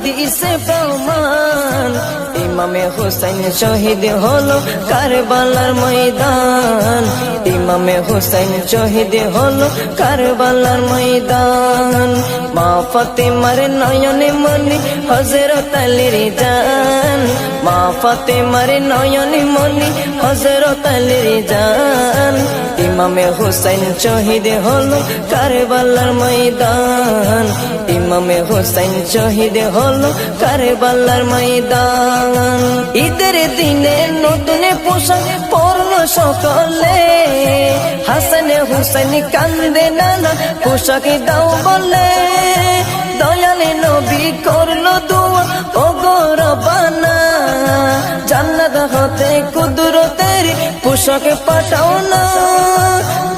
হাদিসে প্রমাণ ইমামে হোসেন শহীদ হলো কারবালার ময়দান। ইমামে হোসেন শহীদ হলো কারবালার ময়দান। মা ফাতেমার নয়নে মনি হজরত আলীর জান। মা ফাতেমার নয়নে মনি হজরত আলীর জান। ইমামে হোসেন শহীদ হলো কারবালার ময়দান। ইমামে হোসেন শহীদ হলো কারবালার ময়দান। ঈদের দিনে নতুন পোশাক পরল সকলে। হাসান হুসেন কান্দে নানা পোশাক দাও বলে। দয়ালে নবী করল দোয়া হতে কুদরতের পোশাক পাঠাও না।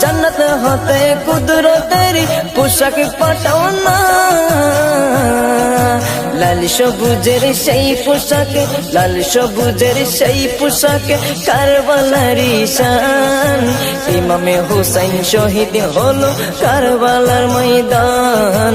জান্নাত হতে কুদরতের পোশাক পাঠাও না। লাল সবুজের সেই পোশাকে, লাল সবুজের সেই পোশাকে, কারবালারি শান ইমামে হুসাইন শহীদ হলো কারবালার ময়দান।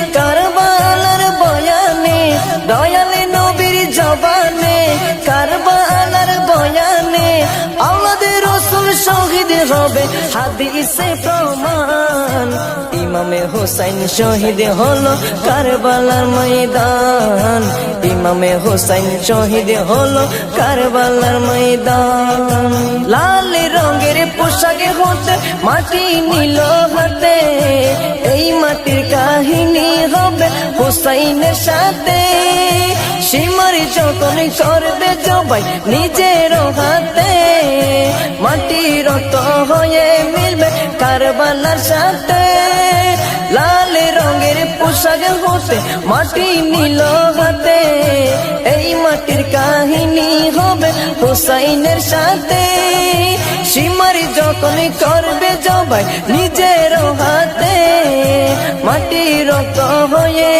শহীদ হবে হাদিসে প্রমাণ। ইমামে হোসেন শহীদ হলো কারবালার ময়দান। ইমামে হোসেন শহীদ হলো কারবালার ময়দান। লাল রঙের পোশাকে হতে মাটি নিল হাতে। এই মাটির কাহিনী হবে হোসাইনের সাথে। যখন করবে জবাই নিজের হাতে মাটি রত হয়ে মিলবে কারবালার সাথে লাল রঙের পোশাক হতে মাটি নীল হাতে এই মাটির কাহিনী হবে হোসাইনের সাথে সীমার যখন করবে জবাই নিজের হাতে মাটি রক্ত হয়ে